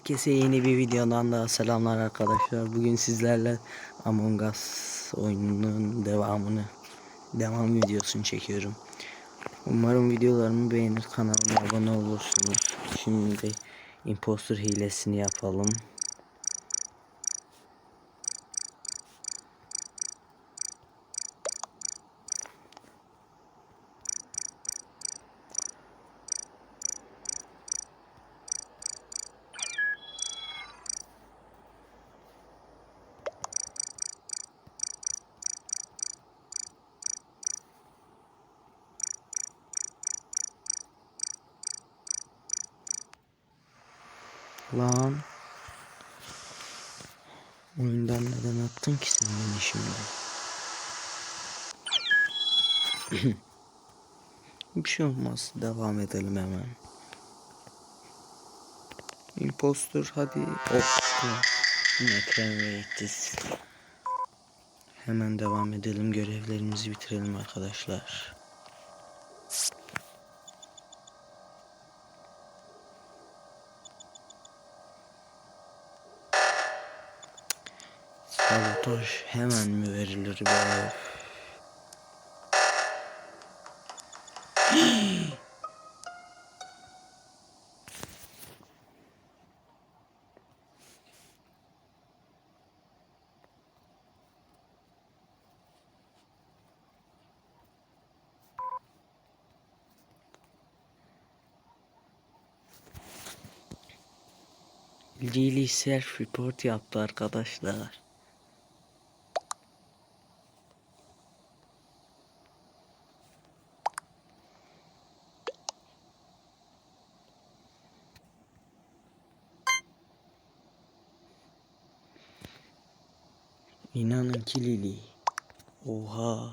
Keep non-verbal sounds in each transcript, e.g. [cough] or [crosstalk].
Herkese yeni bir videodan daha selamlar arkadaşlar. Bugün sizlerle Among Us oyununun devamını, devam videosunu çekiyorum. Umarım videolarımı beğenir, kanalıma abone olursunuz. Şimdi imposter hilesini yapalım. Lan. Oyundan neden attın ki sen beni şimdi? [clears throat] Bir şey olmaz. Devam edelim hemen. Imposter hadi. Of. Yine Cranberry'tiz. Hemen devam edelim. Görevlerimizi bitirelim arkadaşlar. Sabotaj hemen mi verilir be? Lili self report yaptı arkadaşlar. İnanın ki Lili. Oha.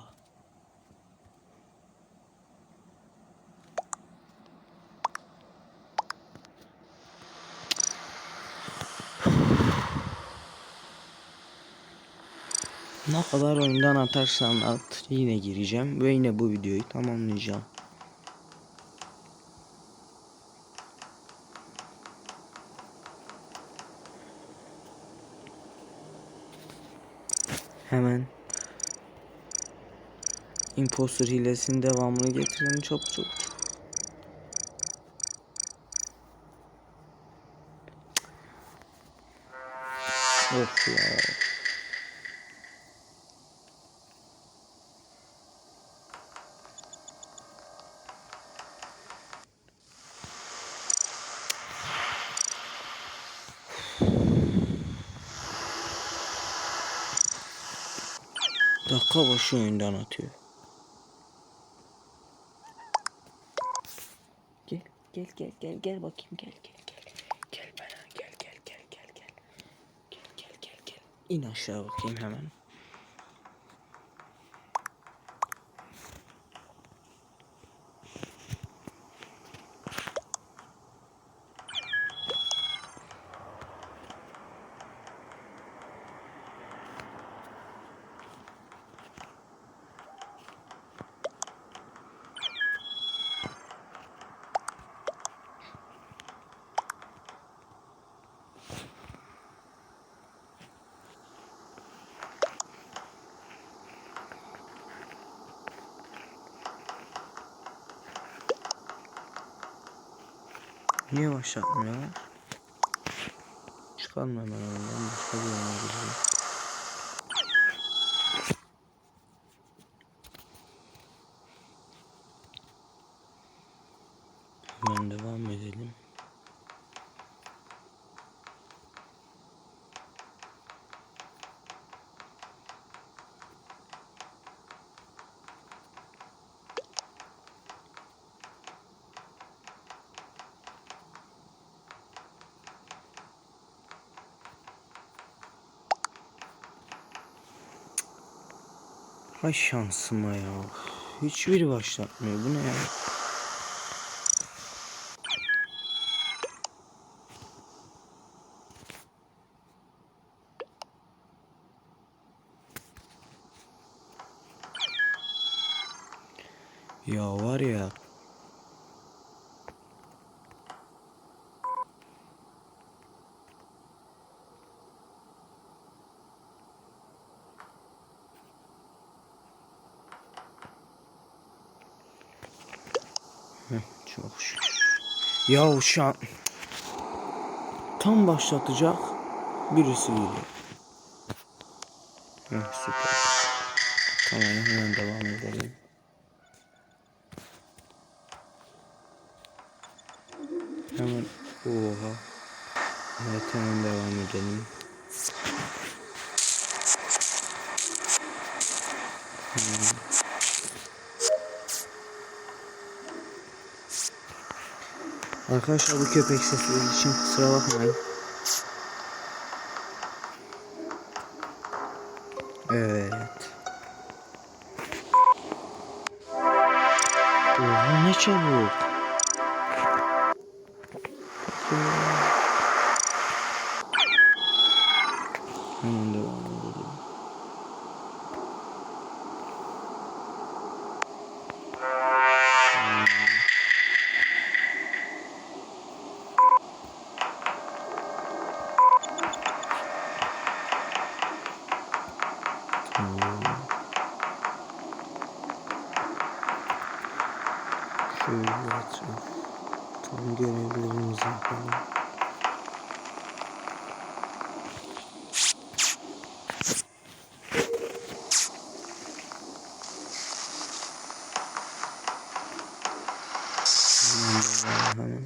Ne kadar oyundan atarsan at yine gireceğim ve yine bu videoyu tamamlayacağım. Hemen imposter hilesinin devamını getirelim çok çok. Of ya. Dakika başı oyundan atıyor. Gel gel gel gel gel bakayım gel gel gel. Gel bana gel gel gel gel gel. Gel gel gel gel. İn aşağı bakayım hemen. Niye başlatmıyorlar? Çıkarma hemen oyundan başka bir oyuna gireceğim. Hemen devam edelim. Hay şansıma ya. Hiçbiri başlatmıyor. Bu ne ya? Ya var ya. Heh, çok şükür. Ya şu an tam başlatacak birisi geliyor. Heh, süper. Tamam hemen devam edelim. Hemen oha. Evet hemen devam edelim. Hmm. Arkadaşlar bu köpek sesleri için kusura bakmayın. Evet. Oha ne çabuk. Şöyle etraf. Tam görevlerimizi yapalım. Hemen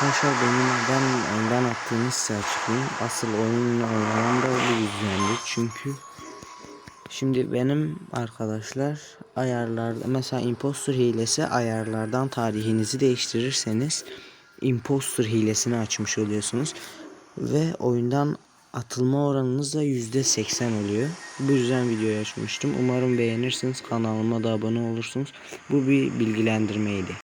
Arkadaşlar benim ben ondan attığınız Selçuk'un asıl oyunla oynanan da bu yüzdendir. Çünkü şimdi benim arkadaşlar ayarlarda mesela imposter hilesi ayarlardan tarihinizi değiştirirseniz imposter hilesini açmış oluyorsunuz ve oyundan atılma oranınız da %80 oluyor. Bu yüzden videoyu açmıştım. Umarım beğenirsiniz. Kanalıma da abone olursunuz. Bu bir bilgilendirmeydi.